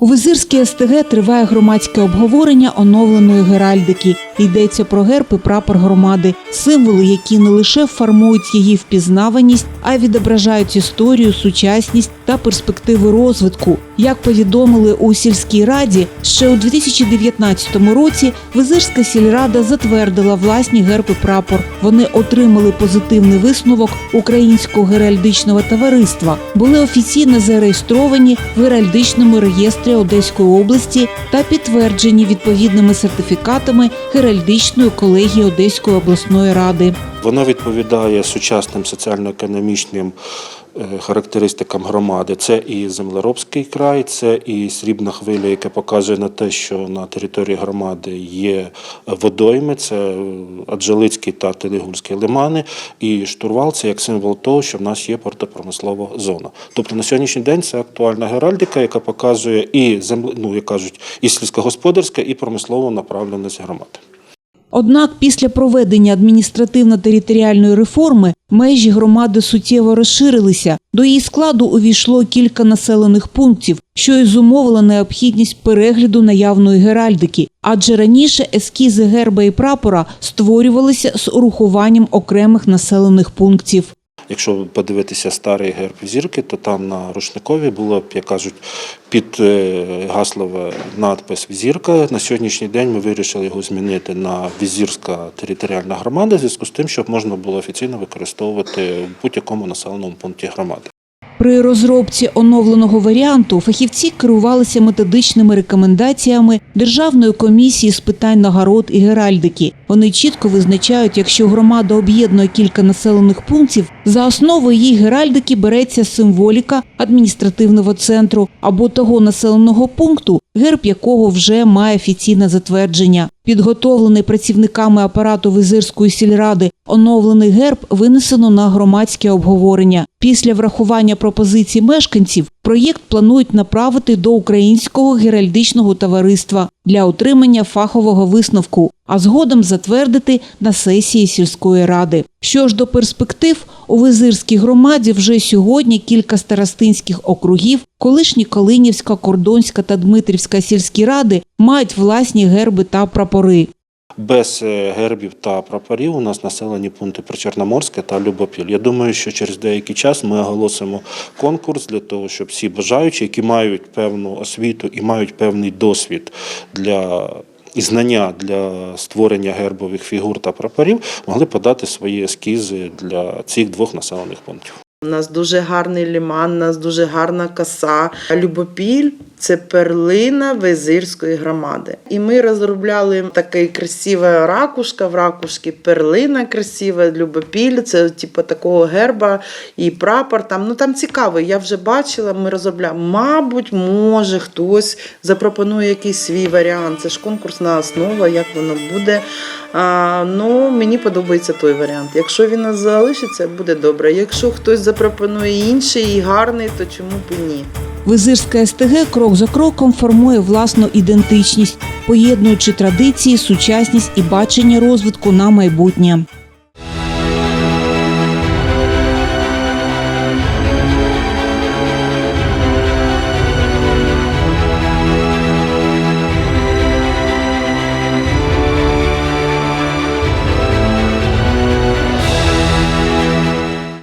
У Визирській СТГ триває громадське обговорення оновленої геральдики. Йдеться про герб і прапор громади, символи, які не лише формують її впізнаваність, а й відображають історію, сучасність та перспективи розвитку. Як повідомили у сільській раді, ще у 2019 році Визирська сільрада затвердила власні герб і прапор. Вони отримали позитивний висновок Українського геральдичного товариства, були офіційно зареєстровані в геральдичному реєстрі Одеської області та підтверджені відповідними сертифікатами Геральдичної колегії Одеської обласної ради. Вона відповідає сучасним соціально-економічним характеристикам громади. Це і землеробський край, це і срібна хвиля, яка показує на те, що на території громади є водойми, це е, Аджалицький та Телегульський лимани, і штурвал це як символ того, що в нас є портопромислова зона. Тобто на сьогоднішній день це актуальна геральдика, яка показує і земле, ну як кажуть, і сільськогосподарська, і промислову направленість громади. Однак після проведення адміністративно-територіальної реформи межі громади суттєво розширилися. До її складу увійшло кілька населених пунктів, що і зумовило необхідність перегляду наявної геральдики. Адже раніше ескізи герба і прапора створювалися з урахуванням окремих населених пунктів. Якщо подивитися старий герб зірки, то там на рушникові було, як кажуть, під е, гаслове надпис Візірка. На сьогоднішній день ми вирішили його змінити на Візірська територіальна громада, в зв'язку з тим, щоб можна було офіційно використовувати в будь-якому населеному пункті громади. При розробці оновленого варіанту фахівці керувалися методичними рекомендаціями Державної комісії з питань нагород і геральдики. Вони чітко визначають, якщо громада об'єднує кілька населених пунктів, за основу її геральдики береться символіка адміністративного центру або того населеного пункту, герб якого вже має офіційне затвердження. Підготовлений працівниками апарату Визирської сільради оновлений герб винесено на громадське обговорення. Після врахування пропозицій мешканців проєкт планують направити до Українського геральдичного товариства для отримання фахового висновку, а згодом затвердити на сесії сільської ради. Що ж до перспектив, у Визирській громаді вже сьогодні кілька старостинських округів, колишні Калинівська, Кордонська та Дмитрівська сільські ради мають власні герби та прапори. Без е, гербів та прапорів у нас населені пункти Причорноморське та Любопіль. Я думаю, що через деякий час ми оголосимо конкурс для того, щоб всі бажаючі, які мають певну освіту і мають певний досвід для і знання для створення гербових фігур та прапорів, могли подати свої ескізи для цих двох населених пунктів. У нас дуже гарний ліман, у нас дуже гарна коса. Любопіль це перлина визирської громади. І ми розробляли така красива ракушка в ракушці, перлина красива, любопіль, це типу такого герба і прапор. Там ну там цікаво. Я вже бачила, ми розробляли. Мабуть, може хтось запропонує якийсь свій варіант. Це ж конкурсна основа, як воно буде. А, ну, мені подобається той варіант. Якщо він нас залишиться, буде добре. Якщо хтось запропонує інший і гарний, то чому б і ні? Визирська СТГ крок за кроком формує власну ідентичність, поєднуючи традиції, сучасність і бачення розвитку на майбутнє.